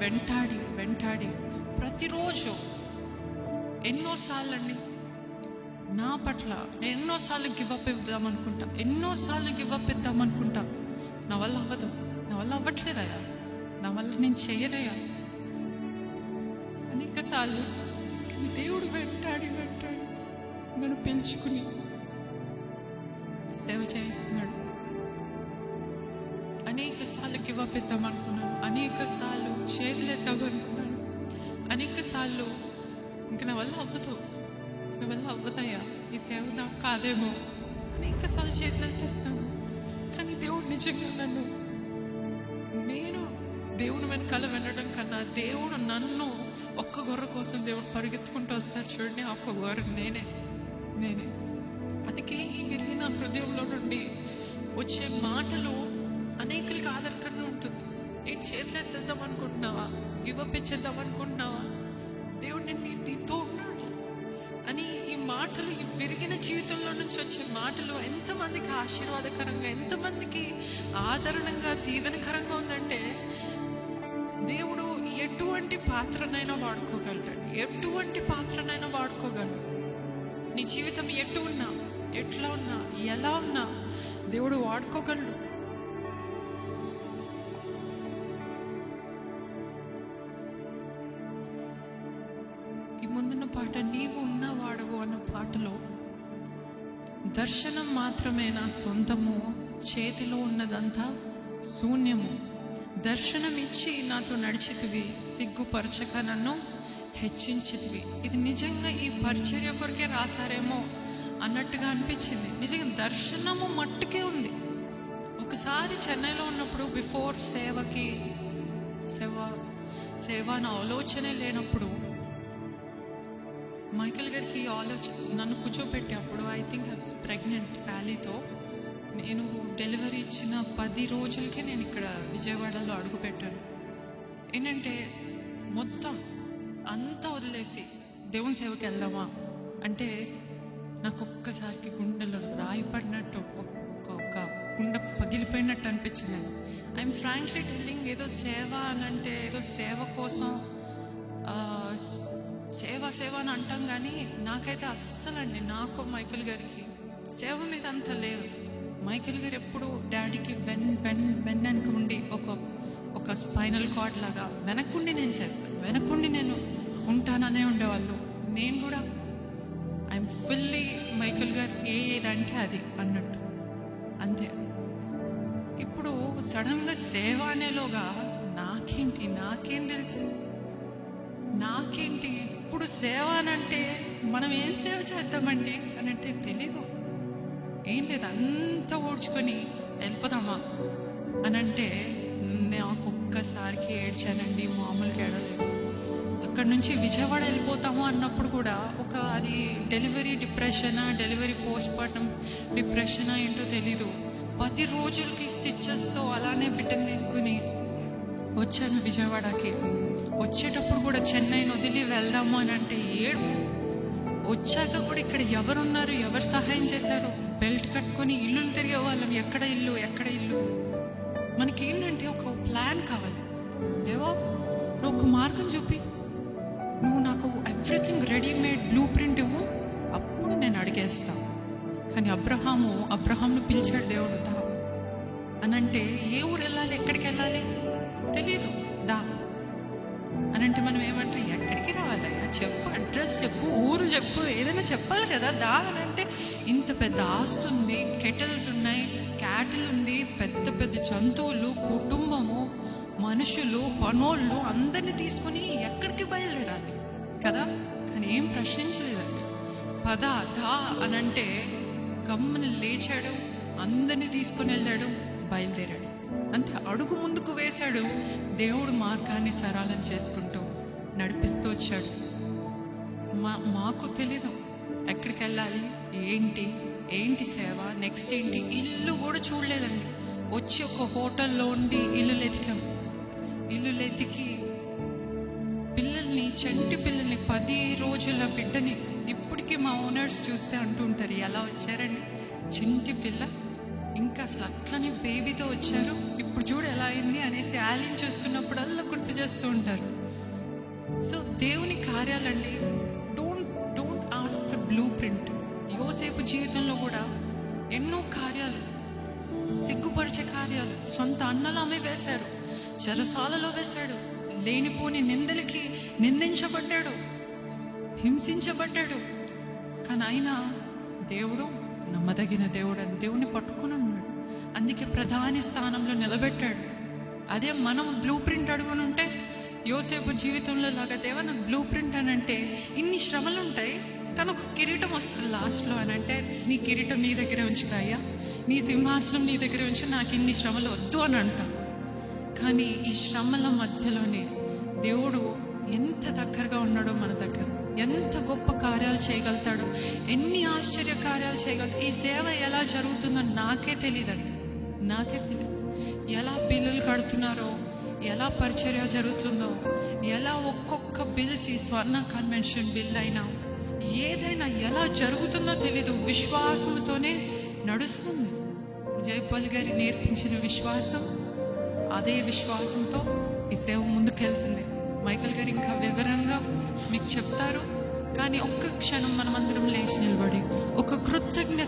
వెంటాడి వెంటాడి. ప్రతిరోజు ఎన్నోసార్లండి నా పట్ల నేను ఎన్నోసార్లు గివప్ ఇద్దాం అనుకుంటా ఎన్నోసార్లు గివప్ ఇద్దాం అనుకుంటా నా వల్ల అవ్వదు నా వల్ల అవ్వట్లేదయ్యా. నా వల్ల నేను చేయనయ్యా అనేకసార్లు ఈ దేవుడు వెంటాడి వెంటాడి నన్ను పిలుచుకుని సేవ చేస్తున్నాడు. అనేక సార్లు గివప్ పెద్దామనుకున్నాను అనుకున్నాను అనేక సార్లు చేతులు ఎత్తాము అనుకున్నాను అనేక సార్లు ఇంకా నా వల్ల అవ్వదు నా వల్ల అవ్వదయ్యా ఈ సేవ నాకు కాదేమో అనేక సార్లు చేతులు ఎత్తేస్తాను కానీ దేవుడు నిజంగా నన్ను నేను దేవుని వెనకాల వెళ్ళడం కన్నా దేవుడు నన్ను ఒక్క గొర్రె కోసం దేవుడు పరిగెత్తుకుంటూ వస్తారు చూడండి ఆ ఒక్క గొర్రె నేనే నేనే అందుకే ఈ విరిగిన హృదయంలో నుండి వచ్చే మాటలు అనేకులకి ఆధారకరంగా ఉంటుంది. నేను చేతులు ఎత్తేద్దాం అనుకుంటున్నావా? గివప్ ఇచ్చేద్దాం అనుకుంటున్నావా? దేవుడు నేను దీంతో ఉన్నాడు. అని ఈ మాటలు ఈ విరిగిన జీవితంలో నుంచి వచ్చే మాటలు ఎంతమందికి ఆశీర్వాదకరంగా ఎంతమందికి ఆదరణంగా దీవెనకరంగా ఉందంటే దేవుడు ఎటువంటి పాత్రనైనా వాడుకోగలడు. ఎటువంటి పాత్రనైనా వాడుకోగలడు. నీ జీవితం ఎటు ఉన్నా ఎట్లా ఉన్నా ఎలా ఉన్నా దేవుడు వాడుకోగలడు. దర్శనం మాత్రమే నా సొంతము. చేతిలో ఉన్నదంతా శూన్యము. దర్శనం ఇచ్చి నాతో నడిచితివి సిగ్గుపరచక నన్ను హెచ్చించితివి. ఇది నిజంగా ఈ పరిచర్య కొరకే రాశారేమో అన్నట్టుగా అనిపించింది. నిజంగా దర్శనము మట్టుకే ఉంది. ఒకసారి చెన్నైలో ఉన్నప్పుడు బిఫోర్ సేవకి సేవ సేవ నా ఆలోచనే లేనప్పుడు మైకేల్ గారికి ఈ ఆలోచన నన్ను కూర్చోబెట్టి అప్పుడు ఐ థింక్ ఐ ప్రెగ్నెంట్ వ్యాలీతో నేను డెలివరీ ఇచ్చిన పది రోజులకే నేను ఇక్కడ విజయవాడలో అడుగుపెట్టాను ఏంటంటే మొత్తం అంతా వదిలేసి దేవుని సేవకి వెళ్దామా? అంటే నాకు ఒక్కసారికి గుండెలో రాయి పడినట్టు ఒక్కొక్క ఒక- గుండె పగిలిపోయినట్టు అనిపించింది. ఐఎమ్ ఫ్రాంక్లీ టెల్లింగ్ ఏదో సేవ అని అంటే ఏదో సేవ కోసం సేవ సేవ అని అంటాం కానీ నాకైతే అస్సలండి నాకు మైకిల్ గారికి సేవ మీద అంత లేదు. మైకిల్ గారు ఎప్పుడు డాడీకి బెన్ బెన్ బెన్ వెనక ఉండి ఒక ఒక స్పైనల్ కార్డ్ లాగా వెనక్కుండి నేను చేస్తాను వెనక్కుండి నేను ఉంటాననే ఉండేవాళ్ళు. నేను కూడా ఐఎమ్ ఫుల్లీ మైకిల్ గారు ఏ ఏదంటే అది అన్నట్టు. అంతే. ఇప్పుడు సడన్గా సేవ అనేలోగా నాకేంటి నాకేం తెలిసింది నాకేంటి ఇప్పుడు సేవ అని అంటే మనం ఏం సేవ చేద్దామండి అని అంటే తెలీదు. ఏం లేదు అంతా ఓడ్చుకొని వెళ్ళిపోదామా అని అంటే నాకు ఒక్కసారికి ఏడ్చానండి మామూలుగా ఏడలేదు అక్కడ నుంచి విజయవాడ వెళ్ళిపోతాము అన్నప్పుడు కూడా ఒక అది డెలివరీ డిప్రెషనా డెలివరీ పోస్ట్ పార్టం డిప్రెషనా ఏంటో తెలీదు. పది రోజులకి స్టిచ్చెస్తో అలానే బిడ్డను తీసుకుని వచ్చాను విజయవాడకి. వచ్చేటప్పుడు కూడా చెన్నైని వదిలి వెళ్దాము అని అంటే ఏడు వచ్చాక కూడా ఇక్కడ ఎవరున్నారు ఎవరు సహాయం చేశారు? బెల్ట్ కట్టుకొని ఇల్లులు తిరిగే వాళ్ళం. ఎక్కడ ఇల్లు ఎక్కడ ఇల్లు? మనకి ఏంటంటే ఒక ప్లాన్ కావాలి. దేవా నువ్వు ఒక మార్గం చూపి. నువ్వు నాకు ఎవ్రీథింగ్ రెడీమేడ్ బ్లూ ప్రింట్ ఇవ్వు. అప్పుడు నేను అడిగేస్తా. కానీ అబ్రహాము అబ్రహాంను పిలిచాడు దేవుడు. దా అని అంటే ఏ ఊరు వెళ్ళాలి? ఎక్కడికి వెళ్ళాలి? తెలియదు దా. అని అంటే మనం ఏమంటాం ఎక్కడికి రావాలయ్యా? చెప్పు అడ్రస్ చెప్పు ఊరు చెప్పు ఏదైనా చెప్పాలి కదా దా అని అంటే ఇంత పెద్ద ఆస్తి ఉంది కెటిల్స్ ఉన్నాయి క్యాటిల్ ఉంది పెద్ద పెద్ద జంతువులు కుటుంబము మనుషులు పనోళ్ళు అందరిని తీసుకొని ఎక్కడికి బయలుదేరాలి? కదా? కానీ ఏం ప్రశ్నించలేదండి. పద దా అని అంటే గమ్మని లేచాడు అందరినీ తీసుకొని వెళ్ళాడు బయలుదేరాడు. అంతే అడుగు ముందుకు వేశాడు. దేవుడు మార్గాన్ని సరళం చేసుకుంటూ నడిపిస్తూ వచ్చాడు. మా మాకు తెలీదు. ఎక్కడికి వెళ్ళాలి? ఏంటి? ఏంటి సేవ? నెక్స్ట్ ఏంటి? ఇల్లు కూడా చూడలేదండి. వచ్చి ఒక హోటల్లో ఉండి ఇల్లు ఎతికాం ఇల్లు ఎతికి పిల్లల్ని చంటి పిల్లల్ని పది రోజుల బిడ్డని ఇప్పటికీ మా ఓనర్స్ చూస్తే అంటుంటారు ఎలా వచ్చారండి? చింటి పిల్ల ఇంకా అసలు అట్లనే బేబీతో వచ్చారు. ఇప్పుడు చూడు ఎలా అయింది అనేసి యాలిన్ చేస్తున్నప్పుడల్లా గుర్తు చేస్తూ ఉంటారు. సో దేవుని కార్యాలండి don't don't ask for blueprint యోసేపు జీవితంలో కూడా ఎన్నో కార్యాలు సిగ్గుపరిచే కార్యాలు సొంత అన్నలు ఆమె వేశారు. చెరసాలలో వేశాడు. లేనిపోని నిందలకి నిందించబడ్డాడు. హింసించబడ్డాడు. కానీ అయినా దేవుడు నమ్మదగిన దేవుడు అని దేవుణ్ణి పట్టుకుని ఉన్నాడు. అందుకే ప్రధాని స్థానంలో నిలబెట్టాడు. అదే మనం బ్లూ ప్రింట్ అడుగుని ఉంటే యోసేపు జీవితంలో లాగా దేవా నాకు బ్లూ ప్రింట్ అని అంటే ఇన్ని శ్రమలు ఉంటాయి కానీ ఒక కిరీటం వస్తుంది లాస్ట్లో అని అంటే నీ కిరీటం నీ దగ్గర ఉంచుకాయ్యా నీ సింహాసనం నీ దగ్గర ఉంచి నాకు ఇన్ని శ్రమలు వద్దు అని అంటాం. కానీ ఈ శ్రమల మధ్యలోనే దేవుడు ఎంత దగ్గరగా ఉన్నాడో మన దగ్గర. ఎంత గొప్ప కార్యాలు చేయగలుగుతాడు ఎన్ని ఆశ్చర్య కార్యాలు చేయగలుగుతాడు ఈ సేవ ఎలా జరుగుతుందో నాకే తెలియదండి నాకే తెలియదు ఎలా బిల్లులు కడుతున్నారో ఎలా పరిచర్య జరుగుతుందో ఎలా ఒక్కొక్క బిల్స్ ఈ స్వర్ణ కన్వెన్షన్ బిల్ అయినా ఏదైనా ఎలా జరుగుతుందో తెలీదు. విశ్వాసంతోనే నడుస్తుంది. జయపాల్ గారి నేర్పించిన విశ్వాసం అదే విశ్వాసంతో ఈ సేవ ముందుకెళ్తుంది. మైకల్ గారు ఇంకా వివరంగా మీకు చెప్తారు. కానీ ఒక్క క్షణం మనమందరం లేచి నిలబడి ఒక కృతజ్ఞత